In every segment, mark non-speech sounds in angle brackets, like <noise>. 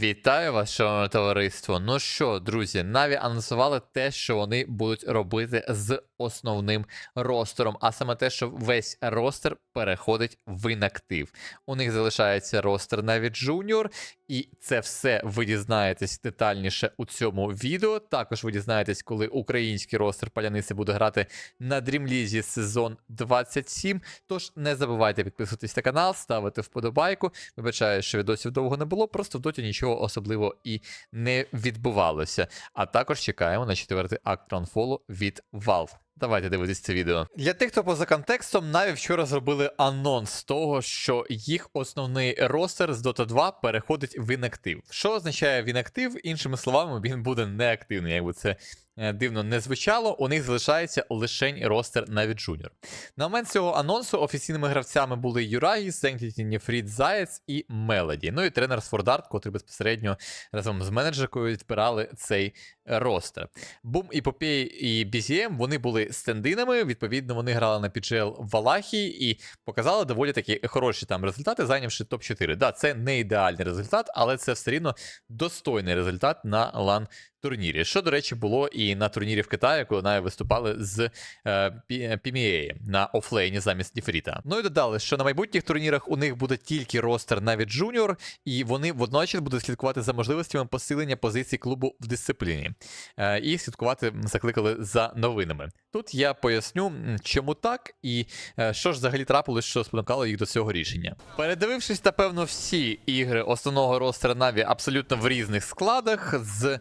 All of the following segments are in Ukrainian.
Вітаю вас, шановне товариство. Ну що, друзі, Наві анонсували те, що вони будуть робити з основним ростером, а саме те, що весь ростер переходить в інактив. У них залишається ростер Наві Junior, і це все ви дізнаєтесь детальніше у цьому відео. Також ви дізнаєтесь, коли український ростер паляниці буде грати на Дрімлізі сезон 27. Тож не забувайте підписуватись на канал, ставити вподобайку. Вибачаю, що відосів довго не було, просто в доті нічого особливого і не відбувалося. А також чекаємо на четвертий акт Ранфолу від Valve. Давайте дивитись це відео. Для тих, хто поза контекстом, Na'Vi вчора зробили анонс того, що їх основний ростер з Dota 2 переходить в інактив. Що означає в інактив? Іншими словами, він буде неактивний, якби це дивно не звучало. У них залишається лишень ростер Наві Junior. На момент цього анонсу офіційними гравцями були Юрагі, Сенктіті, Нефрід, Заєць і Мелоді. Ну і тренер Сфордарт, котрий безпосередньо разом з менеджеркою відпирали цей ростер. Бум і Попей і BZM, вони були стендинами. Відповідно, вони грали на PGL в Валахії і показали доволі такі хороші там результати, зайнявши топ-4. Да, це не ідеальний результат, але це все рівно достойний результат на лан. Турнірі, що, до речі, було і на турнірі в Китаї, коли навіть виступали з е, PMA на офлейні замість Ніфріта. Ну і додали, що на майбутніх турнірах у них буде тільки ростер навіть Junior, і вони водночас будуть слідкувати за можливостями посилення позицій клубу в дисципліні. Е, і слідкувати закликали за новинами. Тут я поясню, чому так, і е, що ж взагалі трапилось, що спонукало їх до цього рішення. Передивившись, напевно, всі ігри основного ростера Наві абсолютно в різних складах з.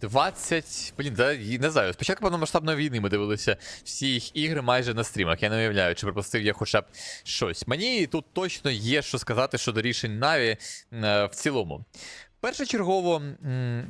20. Блін, да, не знаю. Спочатку повномасштабної війни ми дивилися всі їх ігри майже на стрімах. Я не уявляю, чи пропустив я хоча б щось. Мені тут точно є що сказати щодо рішень Наві е, в цілому. Першочергово,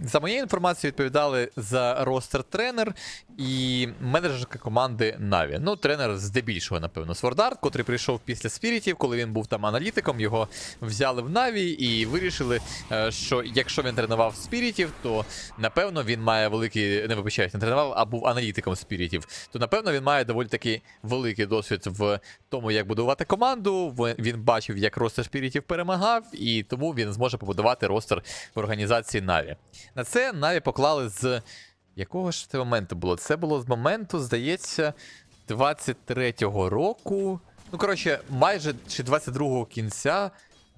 за моєю інформацією, відповідали за ростер тренер і менеджерка команди Наві. Ну, тренер здебільшого, напевно, Свордарт, котрий прийшов після спірітів, коли він був там аналітиком, його взяли в Наві і вирішили, е, що якщо він тренував спірітів, то напевно він має великий, не вибачаюсь, не тренував, а був аналітиком спірітів, то напевно він має доволі таки великий досвід в тому, як будувати команду. Він бачив, як ростер спірітів перемагав, і тому він зможе побудувати ростер в організації Наві. На це Наві поклали з якого ж це моменту було? Це було з моменту, здається, 23-го року. Ну, коротше, майже чи 22-го кінця.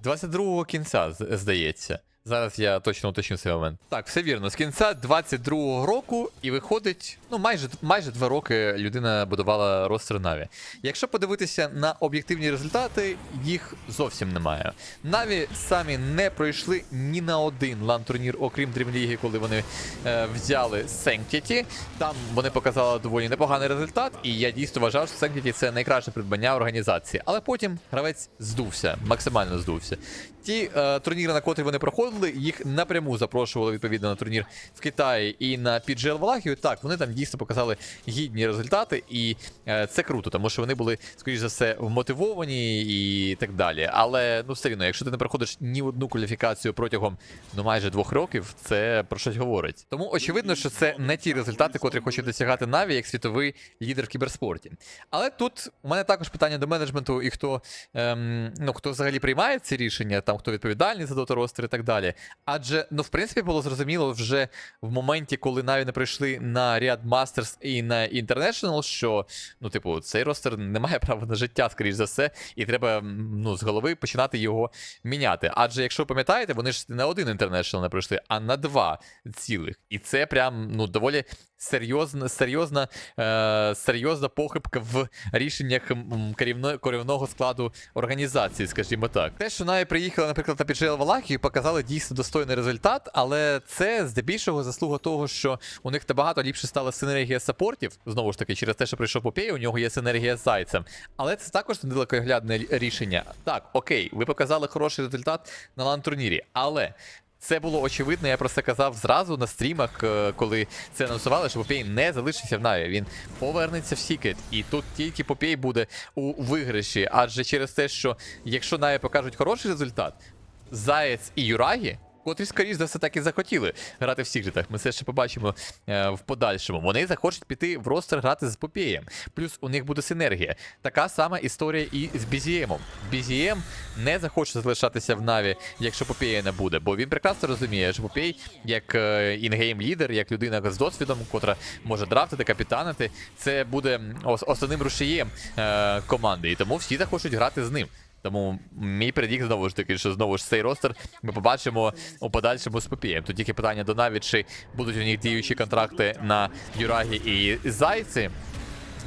22-го кінця, здається. Зараз я точно уточню цей момент. Так, все вірно. З кінця 22-го року і виходить, ну, майже, майже два роки людина будувала ростер Наві. Якщо подивитися на об'єктивні результати, їх зовсім немає. Наві самі не пройшли ні на один лан-турнір, окрім Дрімліги, коли вони е, взяли Sanctity. Там вони показали доволі непоганий результат, і я дійсно вважав, що Sanctity це найкраще придбання організації. Але потім гравець здувся, максимально здувся. Ті е, турніри, на котрі вони проходили, їх напряму запрошували відповідно на турнір в Китаї і на PGL Валахію. Так, вони там дійсно показали гідні результати, і е, це круто, тому що вони були, скоріш за все, вмотивовані і так далі. Але ну все рівно, якщо ти не проходиш ні одну кваліфікацію протягом ну майже двох років, це про щось говорить. Тому очевидно, що це не ті результати, котрі хоче досягати Наві як світовий лідер в кіберспорті. Але тут у мене також питання до менеджменту і хто, ем, ну, хто взагалі приймає ці рішення, там хто відповідальний за Dota ростер і так далі. Адже, ну, в принципі, було зрозуміло вже в моменті, коли Наві не прийшли на Riyadh Masters і на International, що, ну, типу, цей ростер не має <laughs> права на життя, скоріш за все, і треба ну, з голови починати його міняти. Адже, якщо пам'ятаєте, вони ж не один International не прийшли, а на два цілих. І це прям ну, доволі серйозна, серйозна, е, серйозна похибка в рішеннях керівного складу організації, скажімо так. Те, що Наві приїхали, наприклад, на PGL Валахію, показали дійсно достойний результат, але це здебільшого заслуга того, що у них набагато ліпше стала синергія саппортів. Знову ж таки, через те, що прийшов Попей, у нього є синергія з зайцем. Але це також недалекоглядне рішення. Так, окей, ви показали хороший результат на лан-турнірі, але. Це було очевидно, я про це казав зразу на стрімах, е, коли це анонсували, що Попей не залишиться в Наві. Він повернеться в Сікет. І тут тільки Попей буде у виграші. Адже через те, що якщо Наві покажуть хороший результат, Заєць і Юрагі котрі, скоріш за все, так і захотіли грати в Сігрітах. Ми це ще побачимо е, в подальшому. Вони захочуть піти в ростер грати з Попієм. Плюс у них буде синергія. Така сама історія і з Бізіємом. Бізієм не захоче залишатися в Наві, якщо Попея не буде, бо він прекрасно розуміє, що Попей, як е, інгейм лідер, як людина з досвідом, котра може драфтити, капітанити, це буде ос- основним рушієм е, команди. І тому всі захочуть грати з ним. Тому мій предік знову ж таки, що знову ж цей ростер ми побачимо у подальшому з Попієм. Тут тільки питання до Наві, чи будуть у них діючі контракти на Юрагі і Зайці.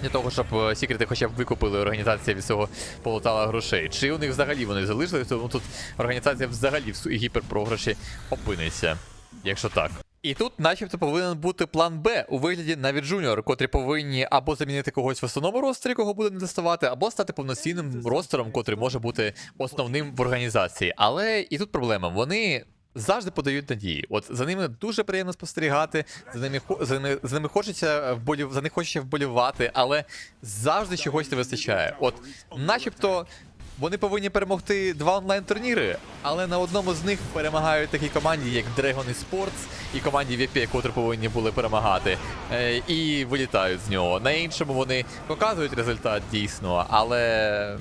Для того, щоб секрети хоча б викупили організація від цього полотала грошей. Чи у них взагалі вони залишились, тому тут організація взагалі в гіперпрограші опиниться, якщо так. І тут, начебто, повинен бути план Б у вигляді навіть Джуніор, котрі повинні або замінити когось в основному ростері, кого буде не доставати, або стати повноцінним ростером, котрий може бути основним в організації. Але і тут проблема. Вони завжди подають надії. От за ними дуже приємно спостерігати, за ними за ними, за ними хочеться вболів, за них хочеться вболівати, але завжди чогось не вистачає. От, начебто. Вони повинні перемогти два онлайн-турніри, але на одному з них перемагають такі команді, як Dragon Esports і команді VP, котрі повинні були перемагати, е, і вилітають з нього. На іншому вони показують результат дійсно, але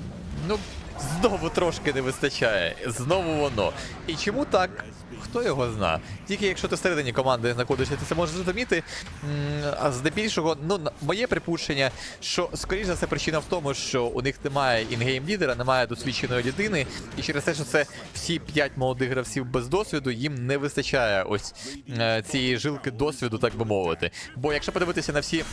ну знову трошки не вистачає. Знову воно. І чому так? Хто його зна? Тільки якщо ти всередині команди знаходишся, ти це можеш зрозуміти. А здебільшого, ну моє припущення, що скоріш за все причина в тому, що у них немає інгейм лідера, немає досвідченої людини, і через те, що це всі п'ять молодих гравців без досвіду, їм не вистачає ось е, цієї жилки досвіду, так би мовити. Бо якщо подивитися на всі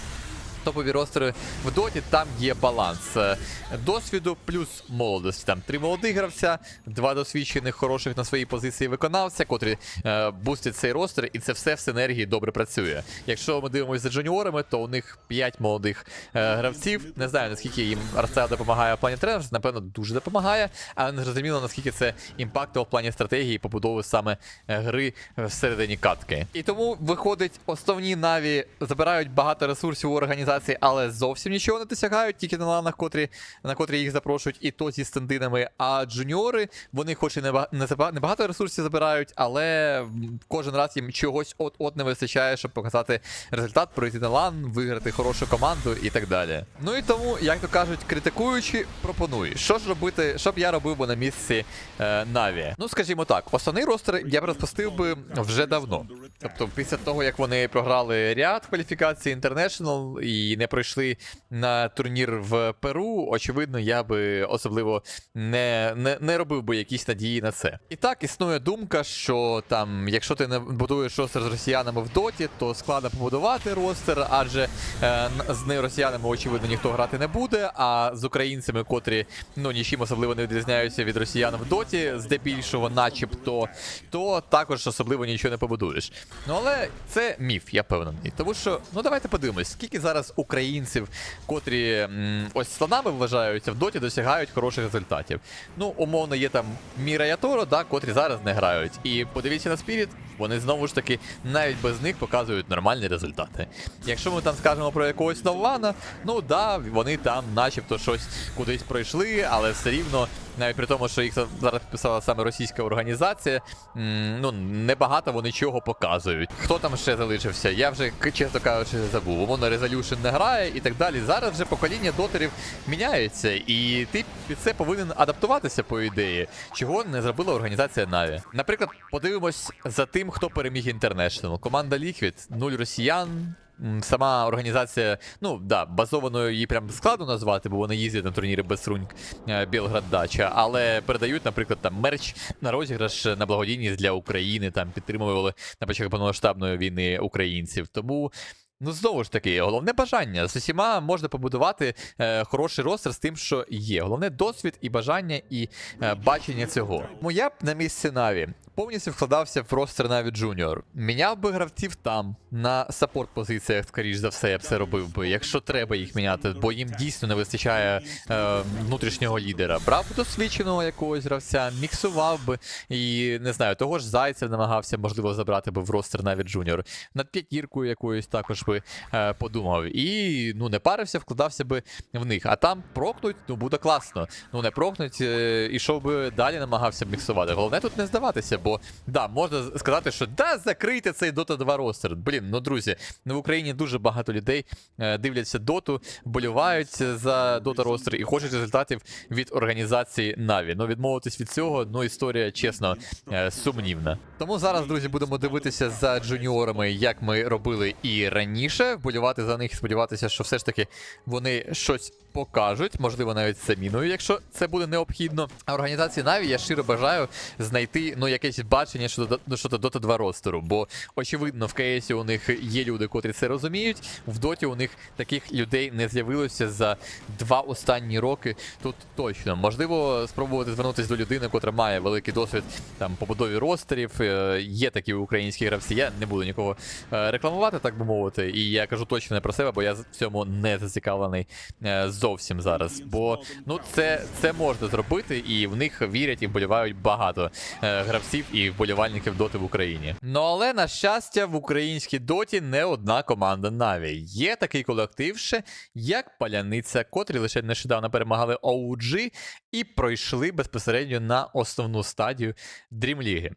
топові ростери в доті, там є баланс е, досвіду плюс молодості. Там три молодих гравця, два досвідчених, хороших на своїй позиції виконавця, котрі е, бустять цей ростер, і це все в синергії добре працює. Якщо ми дивимося за джуніорами, то у них п'ять молодих е, гравців. Не знаю наскільки їм Арсеа допомагає в плані тренерства, напевно, дуже допомагає, але не зрозуміло наскільки це імпактово в плані стратегії побудови саме е, гри всередині катки. І тому виходить, основні наві забирають багато ресурсів у організації, але зовсім нічого не досягають, тільки на ланах, котрі, на котрі їх запрошують, і то зі стендинами. А джуніори, вони хоч і не, ба- не, заба- ресурсів забирають, але кожен раз їм чогось от-от не вистачає, щоб показати результат, пройти на лан, виграти хорошу команду і так далі. Ну і тому, як то кажуть, критикуючи, пропоную. Що ж робити, що б я робив би на місці е, Наві? Ну, скажімо так, основний ростер я б розпустив би вже давно. Тобто, після того, як вони програли ряд кваліфікацій International і не пройшли на турнір в Перу, очевидно, я би особливо не, не, не робив би якісь надії на це. І так існує думка, що там, якщо ти не будуєш ростер з росіянами в доті, то складно побудувати ростер, адже е, з росіянами, очевидно, ніхто грати не буде. А з українцями, котрі ну нічим особливо не відрізняються від росіян в доті, здебільшого, начебто, то також особливо нічого не побудуєш. Ну але це міф, я певний. Тому що, ну давайте подивимось, скільки зараз українців, котрі м, ось слонами вважаються в доті, досягають хороших результатів. Ну, умовно, є там Міра Яторо, да, котрі зараз не грають. І подивіться на Spirit, вони знову ж таки навіть без них показують нормальні результати. Якщо ми там скажемо про якогось Нована, ну да, вони там начебто щось кудись пройшли, але все рівно, навіть при тому, що їх зараз підписала саме російська організація, ну небагато вони чого показують. Хто там ще залишився? Я вже чесно кажучи забув. Умовно Resolution не грає і так далі. Зараз вже покоління дотерів міняється, і ти під це повинен адаптуватися по ідеї, чого не зробила організація Na'Vi. Наприклад, подивимось за тим, хто переміг International. Команда Liquid, нуль росіян. Сама організація, ну да, базованою її прям складно назвати, бо вони їздять на турніри без рунь е, Білград Дача, але передають, наприклад, там мерч на розіграш на благодійність для України, там підтримували на початку повномасштабної війни українців. Тому. Ну, знову ж таки, головне бажання. З усіма можна побудувати е, хороший ростер з тим, що є. Головне досвід і бажання, і е, бачення цього. Тому я б на місці Наві повністю вкладався в ростер Наві Джуніор. Міняв би гравців там, на саппорт позиціях, скоріш за все, я б це робив би, якщо треба їх міняти, бо їм дійсно не вистачає е, внутрішнього лідера. Брав би досвідченого якогось гравця, міксував би і не знаю, того ж зайця намагався, можливо, забрати би в ростер навіть Джуніор. Над п'ятіркою якоюсь також би е, подумав. І ну не парився, вкладався би в них. А там прокнуть, ну буде класно. Ну не прокнуть, е, ішов би далі, намагався б міксувати. Головне тут не здаватися, бо Бо да, можна сказати, що да, закрийте цей Dota 2 ростер. Блін, ну друзі, ну в Україні дуже багато людей е, дивляться доту, болювають за Dota ростер і хочуть результатів від організації Na'Vi. Ну відмовитись від цього, ну історія, чесно, е, сумнівна. Тому зараз, друзі, будемо дивитися за джуніорами, як ми робили і раніше, вболівати за них сподіватися, що все ж таки вони щось покажуть, можливо, навіть заміною, якщо це буде необхідно. А організації Na'Vi я щиро бажаю знайти ну якесь бачення щодо ну, щодо Dota 2 ростеру. Бо очевидно, в КСі у них є люди, котрі це розуміють. В Доті у них таких людей не з'явилося за два останні роки. Тут точно можливо спробувати звернутися до людини, котра має великий досвід там побудові ростерів. Е, Є такі українські гравці. Я не буду нікого е, рекламувати, так би мовити. І я кажу точно не про себе, бо я в цьому не зацікавлений е, зовсім зараз. Бо ну це, це можна зробити, і в них вірять і вболівають багато гравців і вболівальників доти в Україні. Ну але на щастя, в українській доті не одна команда Наві. Є такий колектив ще, як Паляниця, котрі лише нещодавно перемагали OG і пройшли безпосередньо на основну стадію Дрімліги.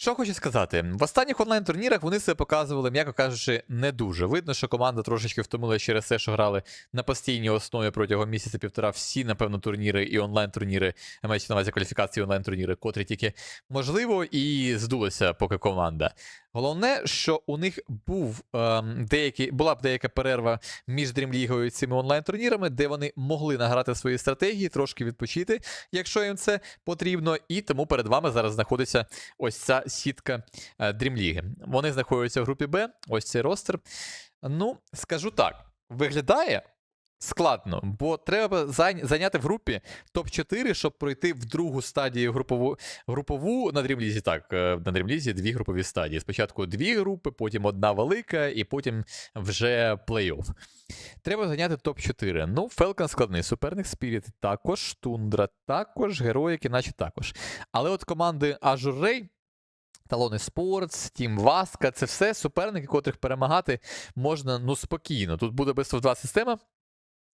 Що хочу сказати, в останніх онлайн-турнірах вони себе показували, м'яко кажучи, не дуже. Видно, що команда трошечки втомила через те, що грали на постійній основі протягом місяця-півтора всі, напевно, турніри і онлайн-турніри, маючи на увазі кваліфікації онлайн-турніри, котрі тільки можливо і здулися поки команда. Головне, що у них був ем, деякий, була б деяка перерва між Дрімлігою і цими онлайн-турнірами, де вони могли награти свої стратегії, трошки відпочити, якщо їм це потрібно. І тому перед вами зараз знаходиться ось ця сітка е, Дрімліги. Вони знаходяться в групі Б, ось цей ростер. Ну, скажу так, виглядає. Складно, бо треба зайняти в групі топ-4, щоб пройти в другу стадію групову, групову на дрімлізі. Так, е, на дрімлізі дві групові стадії. Спочатку дві групи, потім одна велика, і потім вже плей-офф. Треба зайняти топ-4. Ну, Фелкон складний суперник, Спіріт також, Тундра також, Героїки, наче також. Але от команди Ray, Талони Спортс, Тім Васка це все суперники, котрих перемагати можна ну спокійно. Тут буде без 2 система.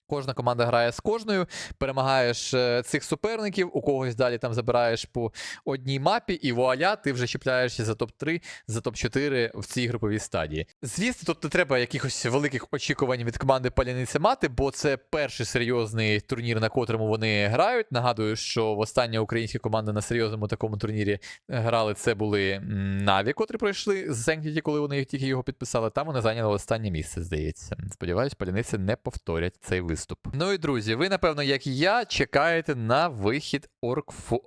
Кожна команда грає з кожною, перемагаєш е, цих суперників, у когось далі там забираєш по одній мапі, і вуаля, ти вже чіпляєшся за топ-3, за топ-4 в цій груповій стадії. Звісно, тут не треба якихось великих очікувань від команди Паляниця мати, бо це перший серйозний турнір, на котрому вони грають. Нагадую, що в остання українські команди на серйозному такому турнірі грали. Це були Наві, котрі пройшли з Зенкіті, коли вони тільки його підписали. Там вони зайняли останнє місце, здається. Сподіваюсь, паляниці не повторять цей виступ. Ну і друзі, ви, напевно, як і я, чекаєте на вихід Оркфо.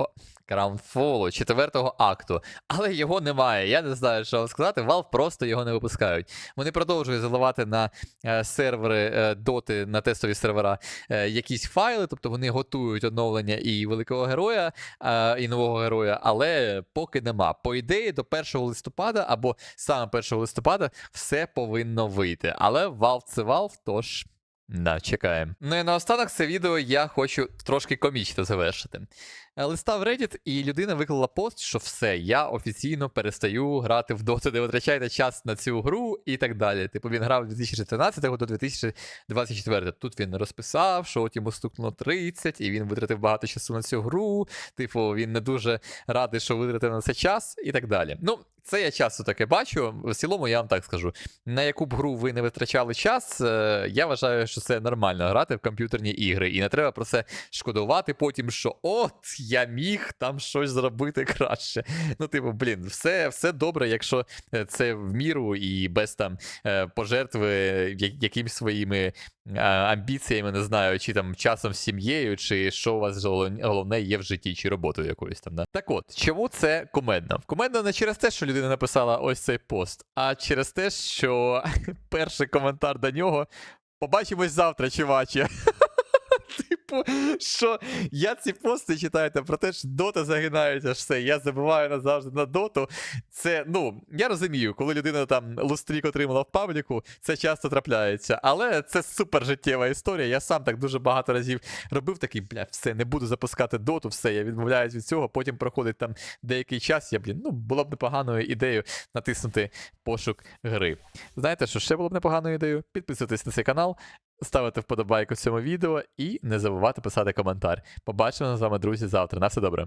Краунфолу, четвертого акту, але його немає. Я не знаю, що вам сказати. Valve просто його не випускають. Вони продовжують заливати на е, сервери е, доти, на тестові сервера е, якісь файли, тобто вони готують оновлення і великого героя, е, і нового героя, але поки нема. По ідеї, до 1 листопада або саме 1 листопада все повинно вийти. Але Valve це Valve, тож. Да, чекаємо. Ну і наостанок це відео я хочу трошки комічно завершити. Е, Листав Reddit, і людина виклала пост, що все, я офіційно перестаю грати в Dota, не витрачайте час на цю гру і так далі. Типу він грав з 2013 до 2024. Тут він розписав, що от йому стукнуло 30, і він витратив багато часу на цю гру. Типу, він не дуже радий, що витратив на це час, і так далі. Ну, це я часто таке бачу. В цілому, я вам так скажу. На яку б гру ви не витрачали час, е, я вважаю, що це нормально грати в комп'ютерні ігри. І не треба про це шкодувати потім, що от я міг там щось зробити краще. Ну, типу, блін, все, все добре, якщо е, це в міру і без там е, пожертви я- якимсь своїми е, амбіціями, не знаю, чи там часом з сім'єю, чи що у вас головне є в житті, чи роботою якоюсь там. Да? Так от, чому це кумедно? Кумедно не через те, що людина написала ось цей пост, а через те, що <laughs> перший коментар до нього. Побачимось завтра, чуваче. <laughs> Типу, що я ці пости читаю там про те, що дота загинається, все, я забуваю назавжди на доту. Це, ну, я розумію, коли людина там лустрік отримала в пабліку, це часто трапляється. Але це супер життєва історія. Я сам так дуже багато разів робив такий, бля, все, не буду запускати доту, все, я відмовляюсь від цього. Потім проходить там деякий час. Я, блін, ну, було б непоганою ідеєю натиснути пошук гри. Знаєте, що ще було б непоганою ідеєю? Підписуйтесь на цей канал, ставити вподобайку цьому відео і не забувати писати коментар. Побачимо з вами, друзі, завтра. На все добре.